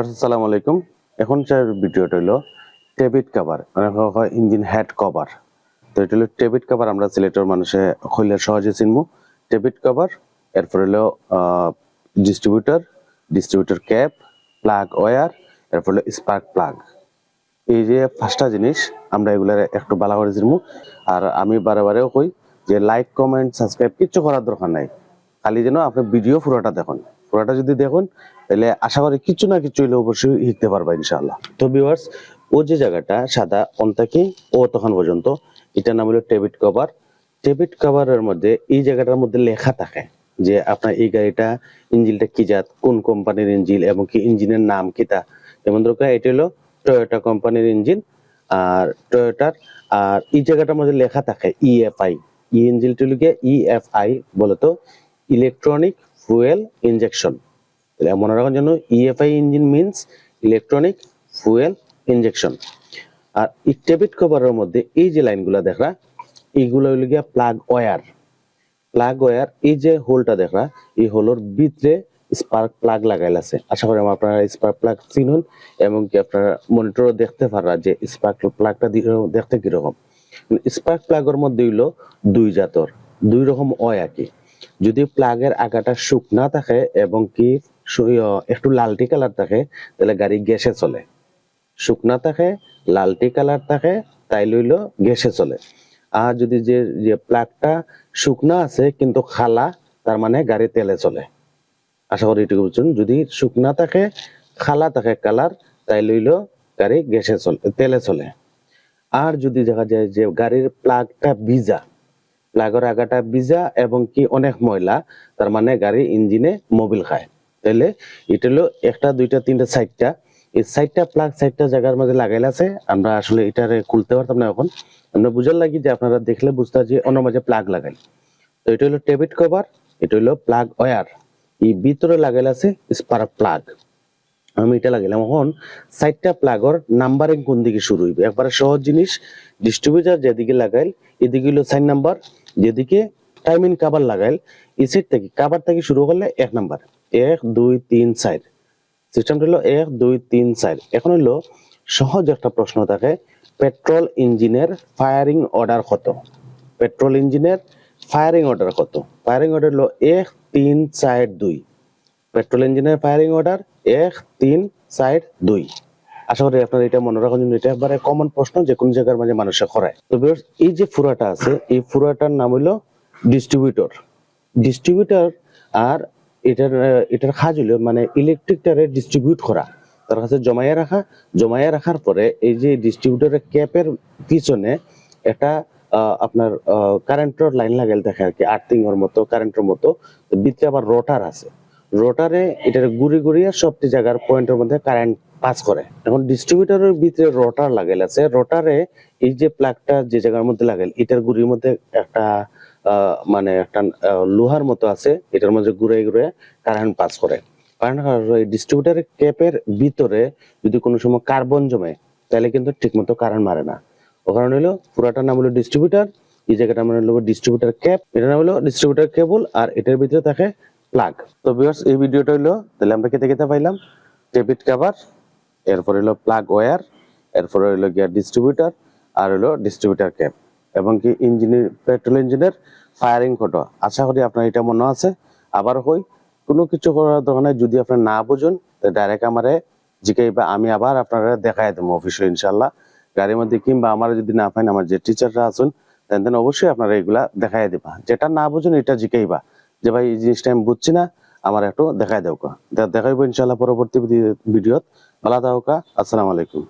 আসসালামু আলাইকুম। এখন স্যার ভিডিওটা হলো টেবিট কভার মানে হয় ইঞ্জিন হেড কভার। তো এটা হলো টেবিট কভার, আমরা সিলেটের মানুষে হইলে সহজে চিনবো। টেবিট কভার, এরপর হলো distributor distributor cap plug wire এরপর হলো স্পার্ক প্লাগ এই যে পাঁচটা জিনিস, আমরা এগুলার একটু ভালো করে চিনবো। আর আমি বারে বারেও কই যে লাইক কমেন্ট সাবস্ক্রাইব কিচ্ছু করার দরকার নাই। খালি যেন আপনি ভিডিও পুরোটা দেখুন। পুরোটা যদি দেখুন, তাহলে আশা করি কিছু না কিছু হইলে অবশ্যই শিখতে পারবা ইনশাআল্লাহ। তো ভিউয়ার্স ও যে জায়গাটা, সাদা অন থেকে ও তখন পর্যন্ত, এটার নাম হলো টেবিট কভার। টেবিট কভারের মধ্যে, এই জায়গাটার মধ্যে লেখা থাকে যে আপনার এই গাড়িটা ইঞ্জিনটা কি জাত, কোন কোম্পানির ইঞ্জিন এবং কি ইঞ্জিনের নাম কিটা যেমন ধরো এটা হলো টয়োটা কোম্পানির ইঞ্জিন, আর টয়োটার আর এই জায়গাটার মধ্যে লেখা থাকে ইএফআই ই ইঞ্জিনটি হলো ইএফআই বলতো ইলেকট্রনিক ফুয়েল ইনজেকশন তাহলে মনে রাখার জন্য EFI engine means electronic fuel injection আর টেবিট কভারের মধ্যে এই যে লাইনগুলো দেখরা এইগুলো হইল গিয়া প্লাগ ওয়্যার প্লাগ ওয়্যার এই যে হোলটা দেখরা এই হোলের ভিতরে স্পার্ক প্লাগ লাগাইল আছে। আশা করি আপনারা স্পার্ক প্লাগ চিনুন এবং কি আপনারা মনিটরও দেখতে পারা যে স্পার্ক প্লাগটা দেখতে কীরকম। স্পার্ক প্লাগের মধ্যে হইল দুই জাতর, দুই রকম হয় আর কি। যদি প্লাগের আগাটা শুকনা থাকে এবং কি একটু লালটি কালার থাকে, তাহলে গাড়ি গ্যাসে চলে। শুকনা থাকে, লালটি কালার থাকে, তাই লইলো গ্যাসে চলে। আর যদি যে যে প্লাগটা শুকনা আছে, কিন্তু খালা, তার মানে গাড়ি তেলে চলে। আশা করি এটুকু বুঝছেন? যদি শুকনা থাকে, খালা থাকে কালার, তাই লইলো গাড়ি গ্যাসে চলে, তেলে চলে। আর যদি দেখা যায় যে গাড়ির প্লাগটা ভিজা প্লাগের আগাটা ভিজা এবং কি অনেক ময়লা, তার মানে গাড়ি ইঞ্জিনে মোবিল খায়। তাহলে এটা হলো একটা, দুইটা, তিনটা চারটা এই চারটা প্লাগ চারটা জায়গার মধ্যে লাগাইলে আছে, আমরা আসলে এটারে খুলতে পারতাম না এখন। আমরা বুঝার লাগি যে আপনারা দেখলে বুঝতে যে অন্য মাঝে প্লাগ লাগাই। তো এটা হলো টেবিট কভার, এটা হলো প্লাগ ওয়ার এই ভিতরে লাগাইলে আছে স্পার্ক প্লাগ আমি এটা লাগাইলাম এখন চারটা প্লাগর নাম্বারিং কোন দিকে শুরু হইবে? একবারে সহজ জিনিস ডিস্ট্রিবিউটার যেদিকে লাগাইল, এদিকে হলো সাইন নাম্বার যেদিকে টাইমিং কাবার লাগাইল সাইড থেকে কাবার থেকে শুরু করলে এক নাম্বার এক, দুই, তিন, চার। সিস্টেমটা হলো এক, দুই, তিন, চার। এখন হলো সহজ একটা প্রশ্ন থাকে পেট্রোল ইঞ্জিনের ফায়ারিং অর্ডার কত? পেট্রোল ইঞ্জিনের ফায়ারিং অর্ডার কত? ফায়ারিং অর্ডার হলো এক, তিন, চার, দুই। পেট্রোল ইঞ্জিনের ফায়ারিং অর্ডার এক, তিন, চার, দুই। আশা করি আপনারা এটা মনে রাখার জন্য এটা একবারে কমন প্রশ্ন যে কোন জায়গার মাঝে মানুষে করায় তো এই যে ফুরাটা আছে এই ফুরাটার নাম হলো ডিস্ট্রিবিউটর ডিস্ট্রিবিউটর আর এটার এটার কাজ হলো মানে ইলেকট্রিকটারে ডিস্ট্রিবিউট করা। তার কাছে জমাইয়া রাখা জমাইয়া রাখার পরে এই যে ডিস্ট্রিবিউটরের ক্যাপের পিছনে আহ, আপনার কারেন্টের লাইন লাগাইল দেখে আর কি আর্থিং এর মতো কারেন্টের মতো ভিতরে আবার রোটার আছে। রোটারে এটার গুড়ি গুড়িয়ে সবটি জায়গার পয়েন্টের মধ্যে কারেন্ট পাস করে। এখন ডিস্ট্রিবিউটারের ভিতরে রোটার লাগাইল আছে। রোটারে এই যে প্লাগটা যে জায়গার মধ্যে লাগাইল, এটার গুড়ির মধ্যে একটা মানে একটা লোহার মতো আছে। এটার মধ্যে ঘুরে ঘুরে কারেন্ট পাস করে। কারণ ডিস্ট্রিবিউটারের ক্যাপের ভিতরে যদি কোনো সময় কার্বন জমে, তাহলে কিন্তু ঠিকমতো কারেন্ট মারে না। ও কারণে হলো পুরাটার নাম হলো ডিস্ট্রিবিউটার এই জায়গাটা মানে হলো ডিস্ট্রিবিউটার ক্যাপ এটার নাম হলো ডিস্ট্রিবিউটার কেবল আর এটার ভিতরে থাকে প্লাগ তো ভিউয়ার্স এই ভিডিওটা হলো, তাহলে আমরা কেটে কেটে পাইলাম। টেবিট কভার এরপর হলো প্লাগ ওয়ার এরপর হলো গিয়ার ডিস্ট্রিবিউটার আর হলো ডিস্ট্রিবিউটার ক্যাপ এবং কি ইঞ্জিনের পেট্রোল ইঞ্জিনের ফায়ারিং ফটো আশা করি আপনার এটা মনে আছে। আবার হই, কোনো কিছু করার নাই। যদি আপনার না বুঝুন ডাইরেক্ট আমারে জিকাইবা আমি আবার আপনারা দেখাই দেবো অফিসে ইনশাল্লাহ গাড়ির মধ্যে কিংবা আমার যদি না পাইন, আমার যে টিচাররা আছেন দেন অবশ্যই আপনারা এগুলা দেখাই দিবা। যেটা না বুঝুন, এটা জিকাইবা যে, ভাই, এই জিনিসটা আমি বুঝছি না। আমার একটু দেখাই দেওকা দেখাইব ইনশাল্লাহ পরবর্তী ভিডিওত। ভালো থাকা আসসালামু আলাইকুম।